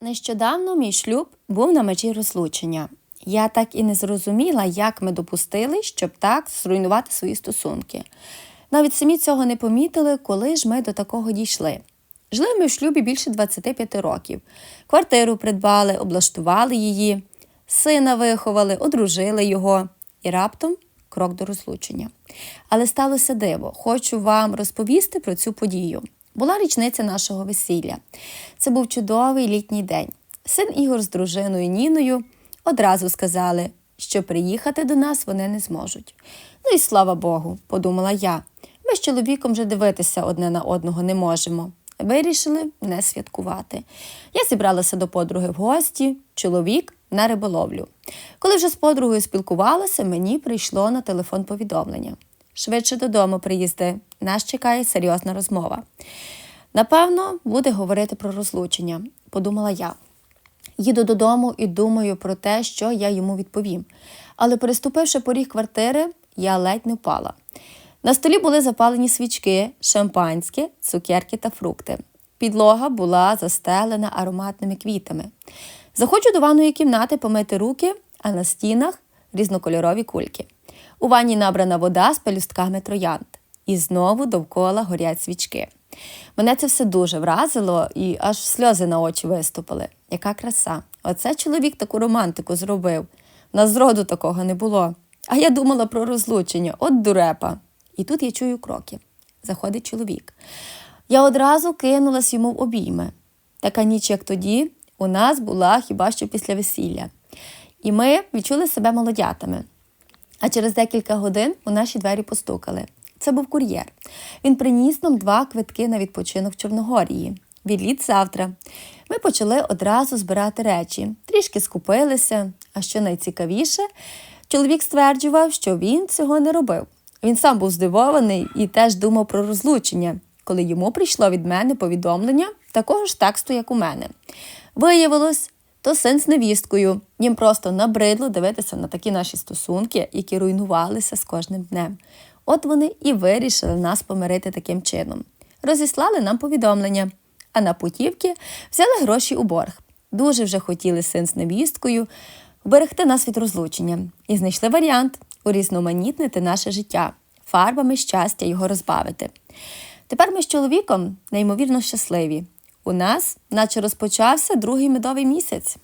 Нещодавно мій шлюб був на межі розлучення. Я так і не зрозуміла, як ми допустили, щоб так зруйнувати свої стосунки. Навіть самі цього не помітили, коли ж ми до такого дійшли. Жили ми в шлюбі більше 25 років. Квартиру придбали, облаштували її, сина виховали, одружили його і раптом крок до розлучення. Але сталося диво. Хочу вам розповісти про цю подію. Була річниця нашого весілля. Це був чудовий літній день. Син Ігор з дружиною Ніною одразу сказали, що приїхати до нас вони не зможуть. Ну і слава Богу, подумала я. Ми з чоловіком вже дивитися одне на одного не можемо. Вирішили не святкувати. Я зібралася до подруги в гості, чоловік на риболовлю. Коли вже з подругою спілкувалася, мені прийшло на телефон повідомлення. Швидше додому приїзди. Нас чекає серйозна розмова. Напевно, буде говорити про розлучення, подумала я. Їду додому і думаю про те, що я йому відповім. Але переступивши поріг квартири, я ледь не впала. На столі були запалені свічки, шампанське, цукерки та фрукти. Підлога була застелена ароматними квітами. Заходжу до ванної кімнати помити руки, а на стінах різнокольорові кульки. У ванні набрана вода з пелюстками троянд. І знову довкола горять свічки. Мене це все дуже вразило і аж сльози на очі виступили. Яка краса! Оце чоловік таку романтику зробив. В нас зроду такого не було. А я думала про розлучення, от дурепа. І тут я чую кроки. Заходить чоловік. Я одразу кинулась йому в обійми. Така ніч, як тоді, у нас була хіба що після весілля. І ми відчули себе молодятами. А через декілька годин у наші двері постукали. Це був кур'єр. Він приніс нам два квитки на відпочинок в Чорногорії. Відліт завтра. Ми почали одразу збирати речі, трішки скупилися. А що найцікавіше, чоловік стверджував, що він цього не робив. Він сам був здивований і теж думав про розлучення, коли йому прийшло від мене повідомлення такого ж тексту, як у мене. Виявилось, то син з невісткою. Їм просто набридло дивитися на такі наші стосунки, які руйнувалися з кожним днем. От вони і вирішили нас помирити таким чином. Розіслали нам повідомлення, а на путівки взяли гроші у борг. Дуже вже хотіли син з невісткою вберегти нас від розлучення і знайшли варіант урізноманітнити наше життя, фарбами щастя його розбавити. Тепер ми з чоловіком неймовірно щасливі. У нас, наче розпочався другий медовий місяць.